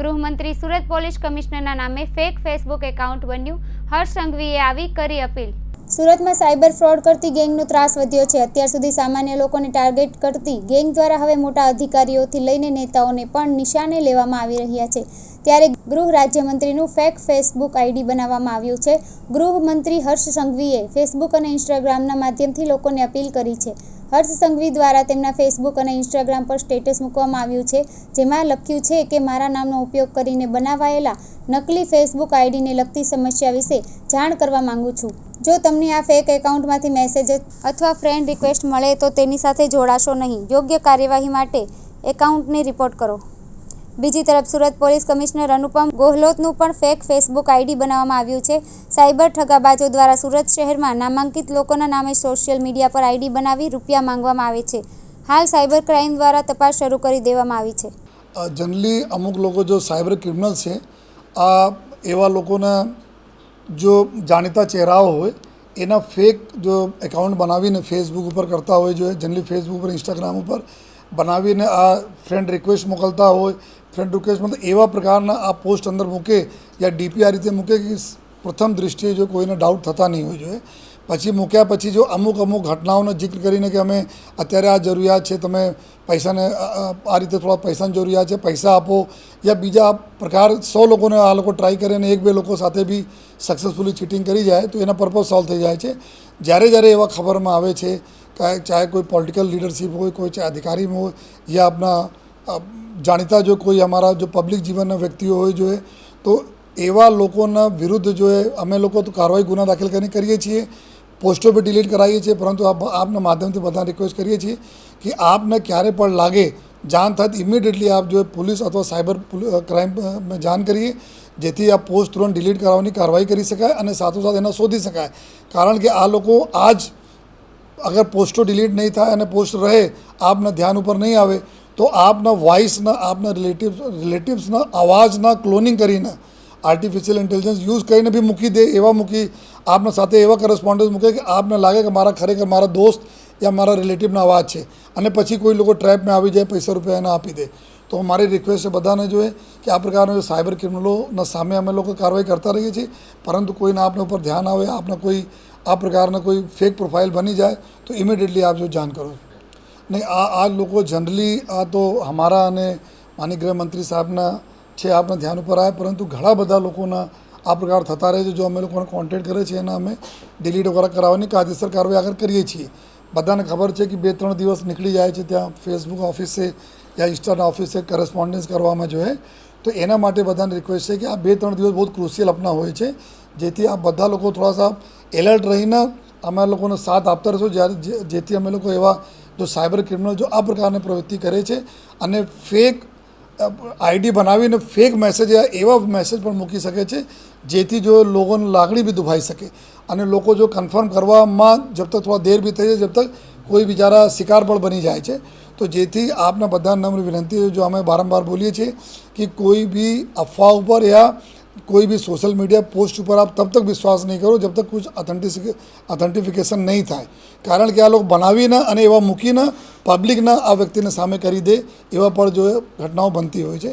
ગૃહમંત્રી સુરત પોલીસ કમિશનરના નામે fake Facebook account બન્યું. હર્ષ સંઘવીએ આવી કરી અપીલ. સુરતમાં સાયબર ફ્રોડ કરતી ગેંગનો ત્રાસ વધ્યો છે. અત્યાર સુધી સામાન્ય લોકોને ટાર્ગેટ કરતી ગેંગ દ્વારા હવે મોટા અધિકારીઓથી લઈને નેતાઓને પણ નિશાને લેવામાં આવી રહ્યા છે. ત્યારે ગૃહ રાજ્યમંત્રીનું ફેક ફેસબુક આઈડી બનાવવામાં આવ્યું છે. ગૃહમંત્રી હર્ષ સંઘવીએ ફેસબુક અને ઇન્સ્ટાગ્રામના માધ્યમથી લોકોને અપીલ કરી છે. હર્ષ સંઘવી દ્વારા તેમના ફેસબુક અને ઇન્સ્ટાગ્રામ પર સ્ટેટસ મૂકવામાં આવ્યું છે, જેમાં લખ્યું છે કે, મારા નામનો ઉપયોગ કરીને બનાવાયેલા નકલી ફેસબુક આઈડીને લગતી સમસ્યા વિશે જાણ કરવા માંગુ છું. જો તમને આ ફેક એકાઉન્ટમાંથી મેસેજ અથવા ફ્રેન્ડ રિક્વેસ્ટ મળે તો તેની સાથે જોડાશો નહીં. યોગ્ય કાર્યવાહી માટે એકાઉન્ટને રિપોર્ટ કરો. બીજી તરફ સુરત પોલીસ કમિશનર અનુપમ ગોહલોતનું પણ ફેક ફેસબુક આઈડી બનાવવામાં આવ્યું છે. સાયબર ઠગાબાજો દ્વારા સુરત શહેરમાં નામાંકિત લોકોના નામે સોશિયલ મીડિયા પર આઈડી બનાવી રૂપિયા માંગવામાં આવે છે. હાલ સાયબર ક્રાઇમ દ્વારા તપાસ શરૂ કરી દેવામાં આવી છે. જનરલી અમુક લોકો જો સાયબર ક્રિમિનલ છે, આ એવા લોકોના જો જાણીતા ચહેરાઓ હોય, એના ફેક જો એકાઉન્ટ બનાવીને ફેસબુક ઉપર કરતા હોય, જો જનરલી ફેસબુક ઉપર ઇન્સ્ટાગ્રામ ઉપર બનાવીને આ ફ્રેન્ડ રિક્વેસ્ટ મોકલતા હોય ફ્રેન્ડ રિક્વેસ્ટમાં તો એવા પ્રકારના આ પોસ્ટ અંદર મૂકે યા ડીપી આ રીતે મૂકે કે પ્રથમ દૃષ્ટિએ જો કોઈને ડાઉટ થતા નહીં હોય જોઈએ પછી મૂક્યા પછી જો અમુક અમુક ઘટનાઓનો જિક્ર કરીને કે અમે અત્યારે આ જરૂરિયાત છે તમે પૈસાને આ રીતે થોડા પૈસાની જરૂરિયાત છે પૈસા આપો યા બીજા પ્રકાર સો લોકોને આ લોકો ટ્રાય કરે અને એક બે લોકો સાથે બી સક્સેસફુલી ચીટિંગ કરી જાય તો એના પર્પઝ સોલ્વ થઈ જાય છે. જ્યારે જ્યારે એવા ખબરમાં આવે છે ચાહે કોઈ પોલિટિકલ લીડરશિપ હોય કોઈ ચાહે અધિકારી હોય યા આપણા અ, જાણીતા જો કોઈ અમારા જો પબ્લિક જીવનના વ્યક્તિઓ હોય જોઈએ તો એવા લોકોના વિરુદ્ધ જોએ અમે લોકો તો કાર્યવાહી ગુના દાખલ કરીને કરીએ છીએ, પોસ્ટો બી ડિલીટ કરાવીએ છીએ, પરંતુ આપના માધ્યમથી બધા રિક્વેસ્ટ કરીએ છીએ કે આપને ક્યારે પણ લાગે જાણ થાય ઇમિડિયેટલી આપ જો પોલીસ અથવા સાયબર ક્રાઇમ જાણ કરીએ, જેથી આ પોસ્ટ તુરંત ડિલીટ કરાવવાની કાર્યવાહી કરી શકાય અને સાથોસાથ એને શોધી શકાય. કારણ કે આ લોકો આજ અગર પોસ્ટો ડિલીટ નહીં થાય અને પોસ્ટ રહે, આપના ધ્યાન ઉપર નહીં આવે તો આપના વોઇસના આપના રિલેટિવ્સ રિલેટિવ્સના અવાજના ક્લોનિંગ કરીને આર્ટિફિશિયલ ઇન્ટેલિજન્સ યુઝ કરીને બી મૂકી દે, એવા મૂકી, આપના સાથે એવા કરસ્પોન્ડન્સ મૂકે કે આપને લાગે કે મારા ખરેખર મારા દોસ્ત યા મારા રિલેટિવના અવાજ છે. અને પછી કોઈ લોકો ટ્રેપમાં આવી જાય, પૈસા રૂપિયા એને આપી દે. તો મારી રિક્વેસ્ટ છે બધાને જોઈએ કે આ પ્રકારના જે સાયબર ક્રિમિનલોના સામે અમે લોકો કાર્યવાહી કરતા રહીએ છીએ, પરંતુ કોઈને આપના ઉપર ધ્યાન આવે, આપને કોઈ, આ પ્રકારના કોઈ ફેક પ્રોફાઇલ બની જાય, તો ઇમિડિયેટલી આપ જો જાણ કરો. નહીં, આ આ લોકો જનરલી આ તો અમારા અને માની ગૃહમંત્રી સાહેબના છે, આપના ધ્યાન ઉપર આવે, પરંતુ ઘણા બધા લોકોના આ પ્રકાર થતા રહે છે, જો અમે લોકોને કોન્ટેક્ટ કરે છે, એના અમે ડિલીટ વગેરે કરાવવાની કાયદેસર કાર્યવાહી આગળ કરીએ છીએ. બધાને ખબર છે કે બે ત્રણ દિવસ નીકળી જાય છે ત્યાં ફેસબુક ઓફિસે યા ઇન્સ્ટાના ઓફિસે કરસ્પોન્ડન્સ કરવામાં જોઈએ તો એના માટે બધાને રિક્વેસ્ટ છે કે આ બે ત્રણ દિવસ બહુ ક્રુશિયલ આપના હોય છે, જેથી આ બધા લોકો થોડા સા એલર્ટ રહીને અમે લોકોનો સાથ આપતા રહીશું, જ્યારે જેથી અમે લોકો એવા જો સાયબર ક્રિમિનલ જો આ પ્રકારની પ્રવૃત્તિ કરે છે અને ફેક આઈડી બનાવીને ફેક મેસેજ એવા મેસેજ પણ મૂકી શકે છે, જેથી જો લોકોની લાગણી બી દુભાઈ શકે. અને લોકો જો કન્ફર્મ કરવામાં જબ તક થોડા દેર બી થઈ જાય, જબ તક કોઈ બિચારા શિકાર પણ બની જાય છે. તો જેથી આપના બધા નમ્ર વિનંતી જો અમે વારંવાર બોલીએ છીએ કે કોઈ બી અફવા ઉપર યા कोई भी सोशल मीडिया पोस्ट ઉપર આપ તબ તક વિશ્વાસ નહીં કરો જબ તક કુછ ऑथेंटिक ऑथेंटिफिकेशन નહીં થાય કારણ કે આ લોકો બનાવીને અને એવા મૂકીને પબ્લિકના આ વ્યક્તિને સામે કરી દે એવા પણ જો ઘટનાઓ બનતી હોય છે